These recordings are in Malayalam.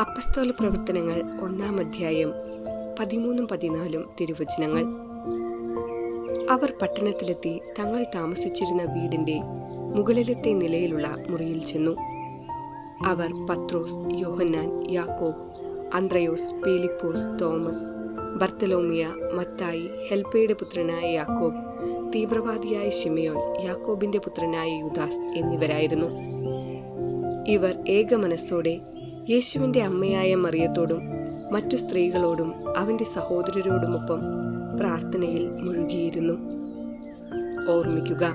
അപ്പസ്തോല പ്രവർത്തനങ്ങൾ ഒന്നാം അധ്യായം പതിമൂന്നും പതിനാലും തിരുവചനങ്ങൾ. അവർ പട്ടണത്തിലെത്തി തങ്ങൾ താമസിച്ചിരുന്ന വീടിന്റെ മുകളിലത്തെ നിലയിലുള്ള മുറിയിൽ ചെന്നു. അവർ പത്രോസ് യോഹന്നാൻ യാക്കോബ് അന്ത്രയോസ് പീലിപ്പോസ് തോമസ് ബർത്തലോമിയ മത്തായി ഹെൽപ്പയുടെ പുത്രനായ യാക്കോബ് തീവ്രവാദിയായ ഷിമയോൻ യാക്കോബിന്റെ പുത്രനായ യുദാസ് എന്നിവരായിരുന്നു. ഇവർ ഏകമനസ്സോടെ യേശുവിന്റെ അമ്മയായ മറിയത്തോടും മറ്റു സ്ത്രീകളോടും അവന്റെ സഹോദരരോടുമൊപ്പം പ്രാർത്ഥനയിൽ മുഴുകിയിരുന്നു. ഓർമ്മിക്കുക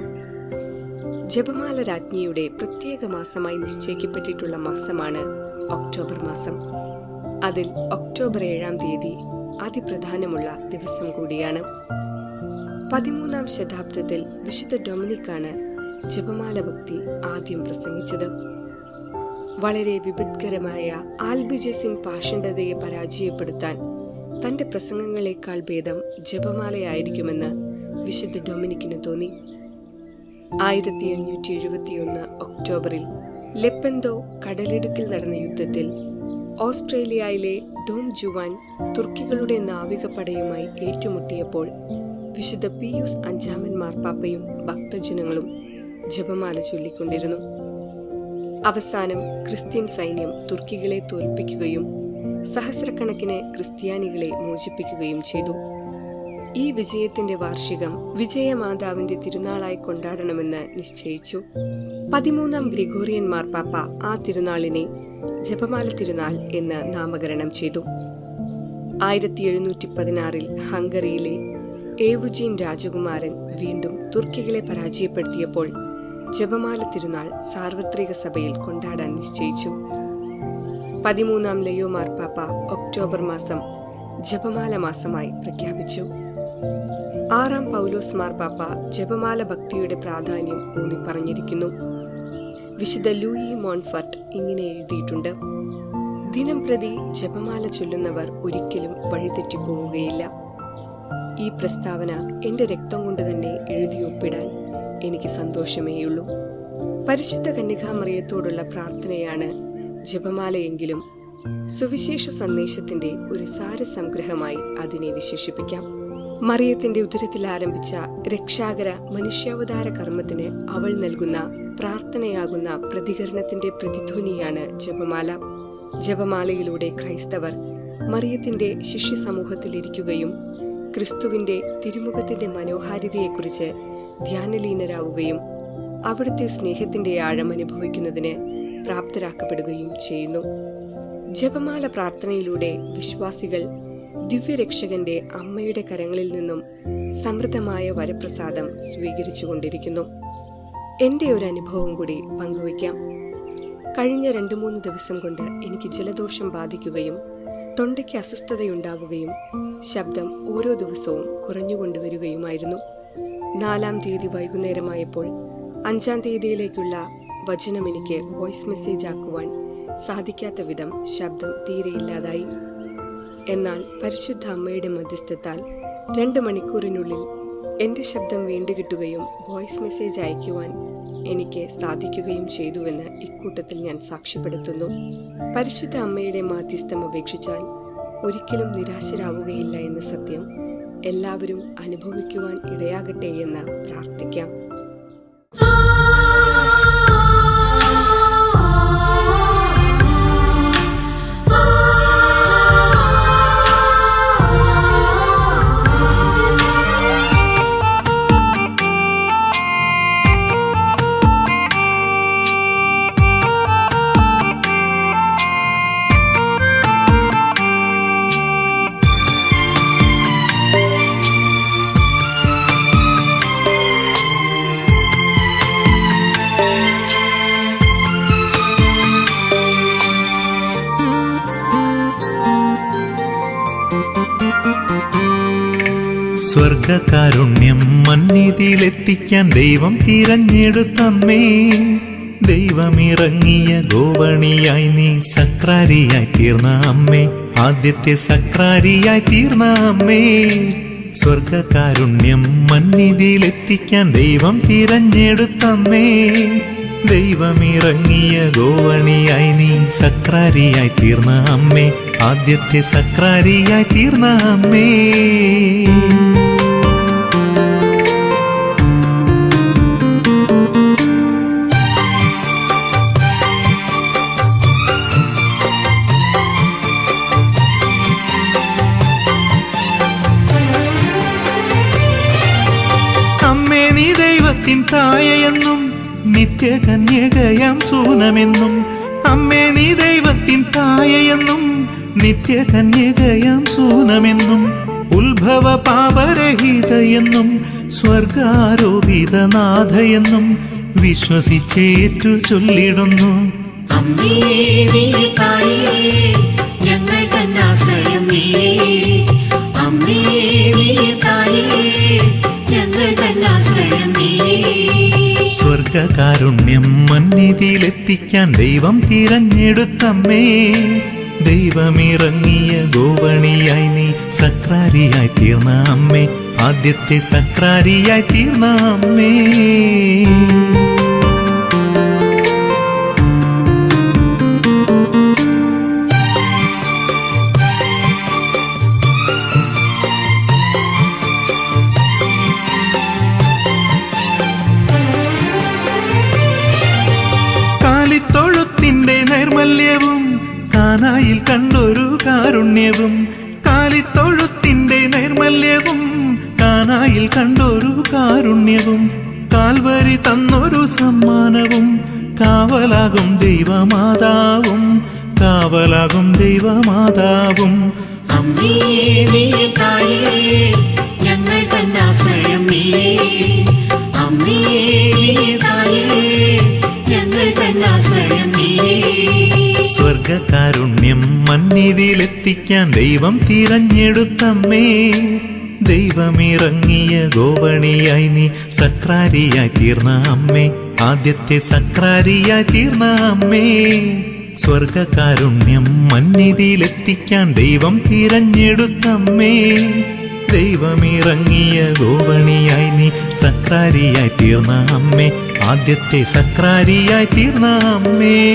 ജപമാല രാജ്ഞിയുടെ പ്രത്യേക മാസമായി നിശ്ചയിക്കപ്പെട്ടിട്ടുള്ള മാസമാണ് ഒക്ടോബർ മാസം. അതിൽ ഒക്ടോബർ ഏഴാം തീയതി അതിപ്രധാനമുള്ള ദിവസം കൂടിയാണ്. പതിമൂന്നാം ശതാബ്ദത്തിൽ വിശുദ്ധ ഡൊമിനിക്കാണ് ജപമാല ഭക്തി ആദ്യം പ്രസംഗിച്ചത്. വളരെ വിപത്കരമായ ആൽബിജസിൻ പാഷണ്ഡതയെ പരാജയപ്പെടുത്താൻ തന്റെ പ്രസംഗങ്ങളെക്കാൾ ഭേദം ജപമാലയായിരിക്കുമെന്ന് വിശുദ്ധ ഡൊമിനിക്കിന് തോന്നി. ആയിരത്തി അഞ്ഞൂറ്റി എഴുപത്തിയൊന്ന് ഒക്ടോബറിൽ ലെപ്പെന്തോ കടലിടുക്കിൽ നടന്ന യുദ്ധത്തിൽ ഓസ്ട്രേലിയയിലെ ഡോം ജുവാൻ തുർക്കികളുടെ നാവികപ്പടയുമായി ഏറ്റുമുട്ടിയപ്പോൾ വിശുദ്ധ പിയൂസ് അഞ്ചാമൻ മാർപ്പാപ്പയും ഭക്തജനങ്ങളും ജപമാല ചൊല്ലിക്കൊണ്ടിരുന്നു. അവസാനം ക്രിസ്ത്യൻ സൈന്യം തുർക്കികളെ തോൽപ്പിക്കുകയും സഹസ്രക്കണക്കിന് ക്രിസ്ത്യാനികളെ മോചിപ്പിക്കുകയും ചെയ്തു. ഈ വിജയത്തിന്റെ വാർഷികം വിജയമാതാവിന്റെ തിരുനാളായി കൊണ്ടാടണമെന്ന് നിശ്ചയിച്ചു. പതിമൂന്നാം ഗ്രിഗോറിയൻ മാർപ്പാപ്പ ആ തിരുനാളിനെ ജപമാല തിരുനാൾ എന്ന് നാമകരണം ചെയ്തു. ആയിരത്തി എഴുന്നൂറ്റി പതിനാറിൽ ഹംഗറിയിലെ ഏവുജീൻ രാജകുമാരൻ വീണ്ടും തുർക്കികളെ പരാജയപ്പെടുത്തിയപ്പോൾ ജപമാല തിരുനാൾ സാർവത്രിക സഭയിൽ കൊണ്ടാടാൻ നിശ്ചയിച്ചു. പതിമൂന്നാം ലയോ മാർപ്പാപ്പ ഒക്ടോബർ മാസം ജപമാല മാസമായി പ്രഖ്യാപിച്ചു. ആറാം പൗലോസ് മാർപ്പാപ്പ ജപമാല ഭക്തിയുടെ പ്രാധാന്യം ഊന്നി പറഞ്ഞിരിക്കുന്നു. വിശുദ്ധ ലൂയി മോൺഫർട്ട് ഇങ്ങനെ എഴുതിയിട്ടുണ്ട്. ദിനം പ്രതി ജപമാല ചൊല്ലുന്നവർ ഒരിക്കലും വഴിതെറ്റിപ്പോവുകയില്ല. ഈ പ്രസ്താവന എന്റെ രക്തം കൊണ്ട് തന്നെ എഴുതിയൊപ്പിടാൻ എനിക്ക് സന്തോഷമേയുള്ളൂ. പരിശുദ്ധ കന്യകാമറിയത്തോടുള്ള പ്രാർത്ഥനയാണ് ജപമാലയെങ്കിലും സുവിശേഷ സന്ദേശത്തിന്റെ ഒരു സാരസംഗ്രഹമായി അതിനെ വിശേഷിപ്പിക്കാം. മറിയത്തിന്റെ ഉദരത്തിൽ ആരംഭിച്ച രക്ഷാകര മനുഷ്യാവതാര കർമ്മത്തിന് അവൾ നൽകുന്ന പ്രാർത്ഥനയാകുന്ന പ്രതികരണത്തിന്റെ പ്രതിധ്വനിയാണ് ജപമാല. ജപമാലയിലൂടെ ക്രൈസ്തവർ മറിയത്തിന്റെ ശിഷ്യ സമൂഹത്തിലിരിക്കുകയും ക്രിസ്തുവിന്റെ തിരുമുഖത്തിന്റെ മനോഹാരിതയെക്കുറിച്ച് ധ്യാനലീനരാവുകയും അവിടുത്തെ സ്നേഹത്തിന്റെ ആഴം അനുഭവിക്കുന്നതിന് പ്രാപ്തരാക്കപ്പെടുകയും ചെയ്യുന്നു. ജപമാല പ്രാർത്ഥനയിലൂടെ വിശ്വാസികൾ ദിവ്യരക്ഷകന്റെ അമ്മയുടെ കരങ്ങളിൽ നിന്നും സമൃദ്ധമായ വരപ്രസാദം സ്വീകരിച്ചു കൊണ്ടിരിക്കുന്നു എന്റെ ഒരു അനുഭവം കൂടി പങ്കുവയ്ക്കാം. കഴിഞ്ഞ രണ്ടു മൂന്ന് ദിവസം കൊണ്ട് എനിക്ക് ജലദോഷം ബാധിക്കുകയും തൊണ്ടയ്ക്ക് അസ്വസ്ഥതയുണ്ടാവുകയും ശബ്ദം ഓരോ ദിവസവും കുറഞ്ഞുകൊണ്ടുവരികയുമായിരുന്നു. നാലാം തീയതി വൈകുന്നേരമായപ്പോൾ അഞ്ചാം തീയതിയിലേക്കുള്ള വചനം എനിക്ക് വോയിസ് മെസ്സേജ് ആക്കുവാൻ സാധിക്കാത്ത വിധം ശബ്ദം തീരെ ഇല്ലാതായി. എന്നാൽ പരിശുദ്ധ അമ്മയുടെ മധ്യസ്ഥത്താൽ രണ്ട് മണിക്കൂറിനുള്ളിൽ എന്റെ ശബ്ദം വീണ്ടുകിട്ടുകയും വോയിസ് മെസ്സേജ് അയക്കുവാൻ എനിക്ക് സാധിക്കുകയും ചെയ്തുവെന്ന് ഇക്കൂട്ടത്തിൽ ഞാൻ സാക്ഷ്യപ്പെടുത്തുന്നു. പരിശുദ്ധ അമ്മയുടെ മാധ്യസ്ഥം അപേക്ഷിച്ചാൽ ഒരിക്കലും നിരാശരാവുകയില്ല എന്ന സത്യം എല്ലാവരും അനുഭവിക്കുവാൻ ഇടയാകട്ടെ എന്ന് പ്രാർത്ഥിക്കാം. സ്വർഗകാരുണ്യം മന്നിതിയിലെത്തിക്കാൻ ദൈവം തിരഞ്ഞെടുത്തമ്മേ. ദൈവമിറങ്ങിയ ഗോവണിയായി നീ സക്രാരിയായി തീർന്ന അമ്മേ. ആദ്യത്തെ സക്രാരിയായി തീർന്ന അമ്മേ. സ്വർഗകാരുണ്യം മന്നിതിയിലെത്തിക്കാൻ ദൈവം തിരഞ്ഞെടുത്തമ്മേ. ദൈവമിറങ്ങിയ ഗോവണിയായി നീ സക്രാരിയായി തീർന്ന അമ്മേ. ആദ്യത്തെ സക്രാരിയായി തീർന്ന അമ്മേ. തായയെന്നും നിത്യകന്യകയാം സൂനമെന്നും. അമ്മേ നീ ദൈവത്തിൻ തായയെന്നും നിത്യകന്യകയാം സൂനമെന്നും. ഉത്ഭവ പാപരഹിതയെന്നും സ്വർഗാരോപിതനാഥയെന്നും വിശ്വസിച്ചേറ്റു ചൊല്ലിടുന്നു. അമ്മേ നീ തായേ ഞങ്ങൾ തന്നാശ്രയം നീയേ സ്വർഗകാരുണ്യം മന്നിതിയിലെത്തിക്കാൻ ദൈവം തിരഞ്ഞെടുത്തമ്മേ. ദൈവമിറങ്ങിയ ഗോവണിയായി നീ സക്രാരിയായി തീർന്ന അമ്മേ. ആദ്യത്തെ സക്രാരിയായി തീർന്ന അമ്മേ. കാരുണ്യവും കാലിത്തൊഴുത്തിന്റെ നൈർമല്യവും കാനായിൽ കണ്ടൊരു കാരുണ്യവും കാൽവരി തന്നൊരു സമ്മാനവും കാവലാകും ദൈവമാതാവും കാവലാകും ദൈവമാതാവും. അമ്മേ നീ തായേ ഞങ്ങൾ തന്നാശ്രയം നീ അമ്മേ തായേ ഞങ്ങൾ തന്നാശ്രയം നീ സ്വർഗകാരുണ്യം മന്നിതിയിലെത്തിക്കാൻ ദൈവം തിരഞ്ഞെടുത്തമ്മേ. ദൈവമിറങ്ങിയ ഗോവണിയായി നീ സക്രാരിയായി തീർന്ന അമ്മേ. ആദ്യത്തെ സക്രാരിയായി തീർന്ന അമ്മേ. സ്വർഗകാരുണ്യം മന്നിതിയിലെത്തിക്കാൻ ദൈവം തിരഞ്ഞെടുത്തമ്മേ. ദൈവമിറങ്ങിയ ഗോവണിയായി നീ സക്രാരിയായി തീർന്ന അമ്മേ. ആദ്യത്തെ സക്രാരിയായി തീർന്ന അമ്മേ.